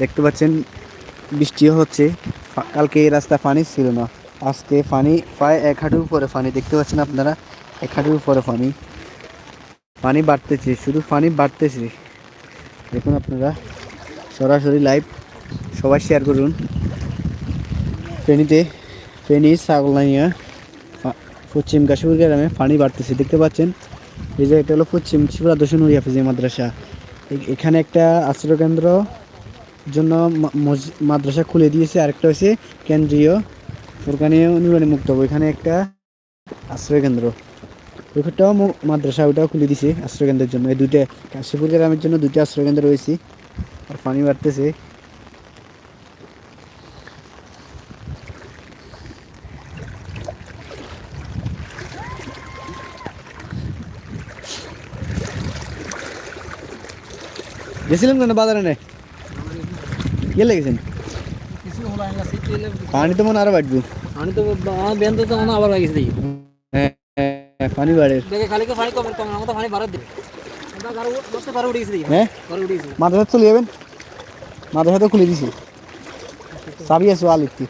দেখতে পাচ্ছেন, বৃষ্টিও হচ্ছে। কালকে এই রাস্তা পানি ছিল না। আজকে পানি প্রায় এক হাঁটুর উপরে পানি। দেখতে পাচ্ছেন আপনারা? এক হাঁটুর উপরে পানি। পানি বাড়তেছে, শুধু পানি বাড়তেছে। দেখুন আপনারা, সরাসরি লাইভ সবাই শেয়ার করুন। ফেনীতে, ফেনী সাগলাইয়া পশ্চিম কাশ্মীর গ্রামে পানি বাড়তেছে। দেখতে পাচ্ছেন? এই যে এটা হলো পশ্চিম শিবরা দর্শন হাফিজি মাদ্রাসা এখানে একটা আশ্রয়কেন্দ্র জন্য মাদ্রাসা খুলে দিয়েছে। আরেকটা হচ্ছে কেন্দ্রীয় ফুরকানীয় নুরানি মুক্ত ওইখানে একটা আশ্রয়কেন্দ্র ওইখানটাও মাদ্রাসা ওটাও খুলে দিছে আশ্রয়কেন্দ্রের জন্য। এই দুইটা কাশীপুর গ্রামের জন্য দুইটা আশ্রয়কেন্দ্র রয়েছে। আর পানি বাড়তেছে। গেছিলেন কেন বাজারে? নে গেলে গেছেন কিছু হলো না সিটি এলে পানি তো মনে আরও বাড়বো। আমি তো আমার বেন তো তখন আবার লাগিয়েছে দেখি। হ্যাঁ পানি বাড়ে। দেখে পানি কম কম আমার তো পানি দিবে হ্যাঁ? পারে উঠে গেছে মাদ্রাসা চলে যাবেন? মাদ্রাসা তো খুলে দিছি। চাবি আছে একটি।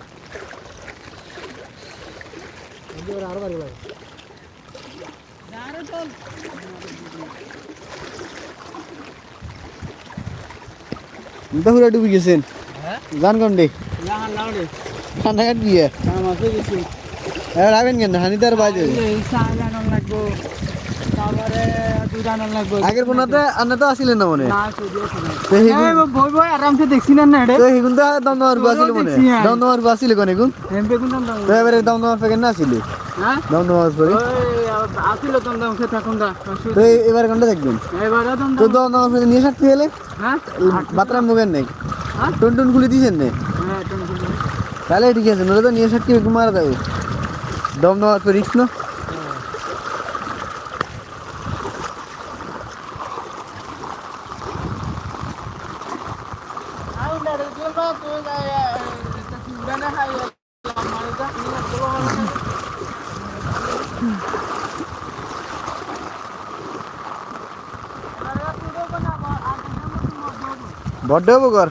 ডুবে গেছেন। জান কোন ডে লাহান লাউডে রান্নাঘাট গিয়ে হ্যাঁ রাখবেন কেন? হানিদার বাজে সাজানো লাগবো। তারপরে দুধানো লাগবো। আগের বোনাতে আন্না তো আসিলেন না মনে? না সুদিয়ে শুনে তো হেগুন বই বই আরামসে দেখছি না না তো হেগুন তো দমদমার বাসিল মনে। দেখছি, হ্যাঁ। বাসিল কোন হেগুন এমপি কোন দাম এবারে না আসিল হ্যাঁ? আসিল দাম সে থাকুন দা তো এবারে কোনটা দেখবেন? এবারে তোম তো দমদমার প্যাকেট নিয়ে সাথে এলে হ্যাঁ? নেই। হ্যাঁ টুন টুন খুলে দিয়েছেন নে? হ্যাঁ তাহলে ঠিক আছে নলে তো নিয়ে সাথে একটু মারা যাব। দমদমার পর রিক্স না। বড্ড উপকার